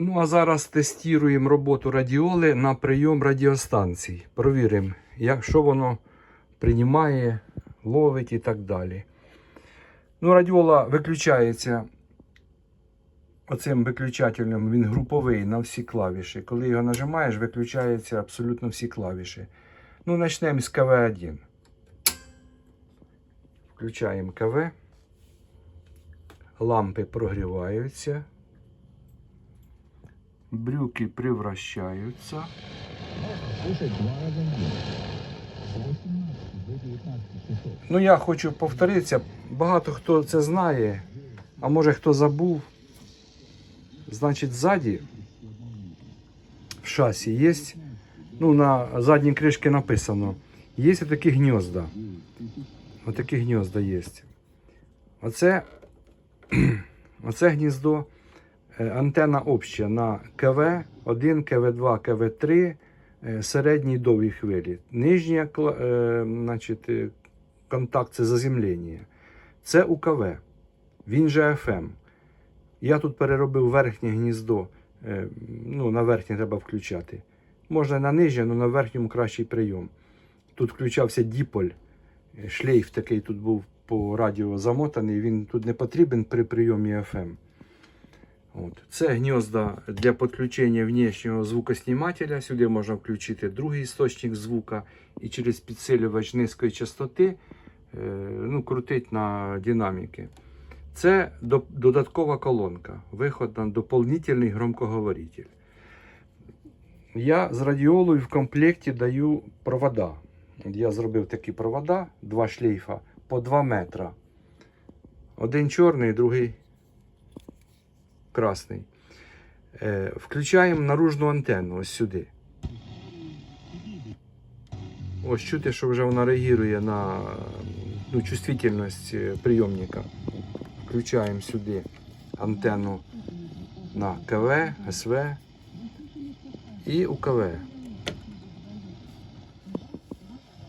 Ну, а зараз тестуємо роботу радіоли на прийом радіостанцій. Провіримо, що воно приймає, ловить і так далі. Ну, радіола виключається оцим виключателем, він груповий на всі клавіші. Коли його нажимаєш, виключаються абсолютно всі клавіші. Ну, почнемо з КВ1. Включаємо КВ. Лампи прогріваються. Брюки превращаются. Слушай, два раза в день. По 18, до 19 часов. Ну, я хочу повторитися. Багато хто це знає, а може хто забув. Значить, ззаді в шасі є, ну, на задній кришці написано, є такі гнізда. Отакі гнізда є. Оце, оце гніздо е, антенна обща на КВ1, КВ2, КВ3, е, середній довгій хвилі. Нижня е, значить, е, контакт це заземлення. Це УКВ. Він же FM. Я тут переробив верхнє гніздо. Ну, на верхнє треба включати. Можна на нижнє, але на верхньому кращий прийом. Тут включався діполь, шлейф такий тут був по радіо замотаний. Він тут не потрібен при прийомі FM. От. Це гнізда для підключення внешнього звукоснімателя. Сюди можна включити другий істочник звука і через підсилювач низької частоти е, ну, крутить на динаміки. Це до- додаткова колонка, виход на доповнительний громкоговоритель. Я з радіолою в комплекті даю провода. Я зробив такі провода, два шлейфа по 2 метра. Один чорний, другий красний. Е, Включаємо наружну антенну ось сюди. Ось чути, що вже вона реагує на ну, чувствительність е, прийомника. Включаємо сюди антенну на КВ, СВ і УКВ.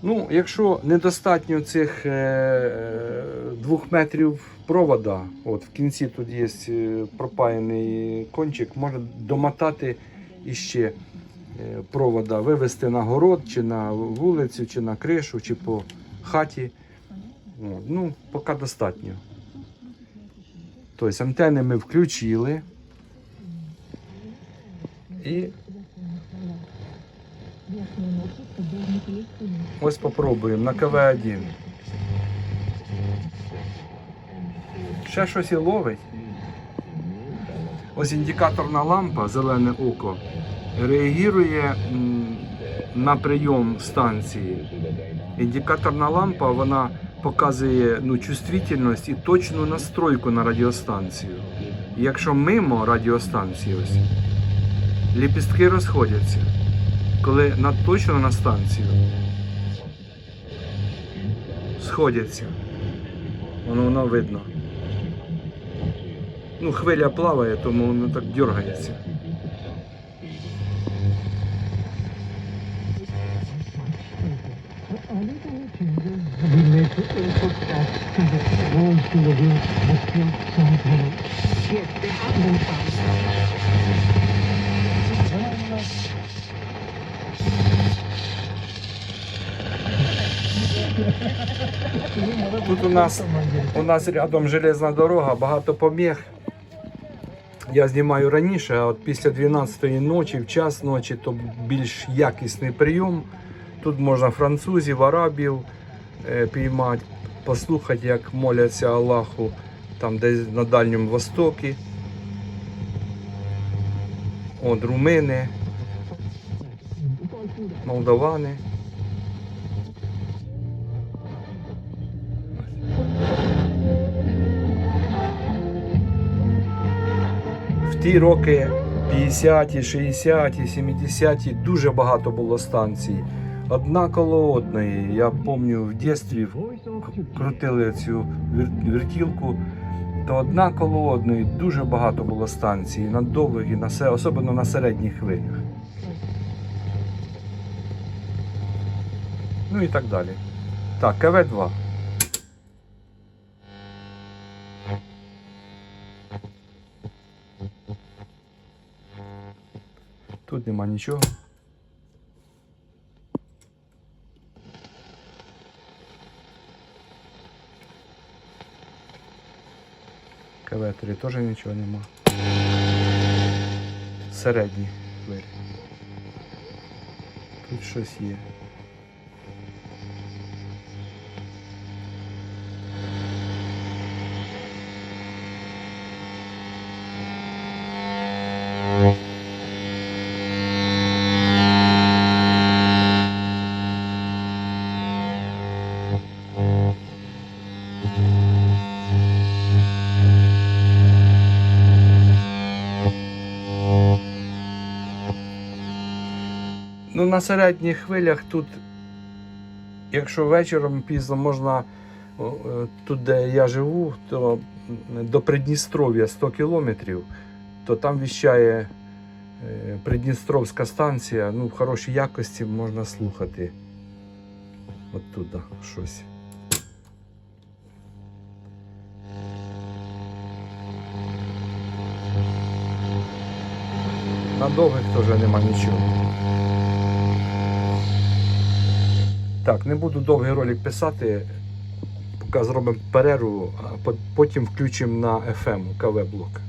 Ну, якщо недостатньо цих е, е, двох метрів провода, от в кінці тут є е, пропаяний кончик, можна домотати іще провода, вивести на город, чи на вулицю, чи на кришу, чи по хаті. Ну, поки достатньо. Тобто антени ми включили. І ось попробуємо на КВ1. Ще щось і ловить. Ось індикаторна лампа, зелене око, реагує на прийом станції. Індикаторна лампа вона показує ну, чувствительність і точну настройку на радіостанцію. Якщо мимо радіостанції, ось, ліпістки розходяться. Коли на, точно на станцію сходяться. Воно, воно видно. Ну, хвиля плаває, тому воно так дергається. Тут у нас, у нас рядом железна дорога, багато поміг. Я знімаю раніше, а от після 12-ї ночі, в час ночі, то більш якісний прийом. Тут можна французів, арабів е, піймати, послухати, як моляться Аллаху там десь на Дальньому Востокі. От румини, молдавани. В ті роки 50-ті, 60-ті, 70-ті дуже багато було станцій. Одна коло одної. Я пам'ятаю, в дитинстві крутили цю вертілку, то одна коло одної дуже багато було станцій на довгих і на особливо на середніх хвилях. Ну і так далі. Так, КВ-2. Тут нема нічого. КВ-3 теж нічого нема. Середні двері. Тут щось є. На середніх хвилях тут, якщо вечором пізно можна, е, тут, де я живу, то до Придністров'я 100 кілометрів, то там віщає е, Придністровська станція, ну, в хорошій якості можна слухати. От туди щось. На довгих теж нема нічого. Так, не буду довгий ролик писати, поки зробимо перерву, а потім включимо на FM КВ блок.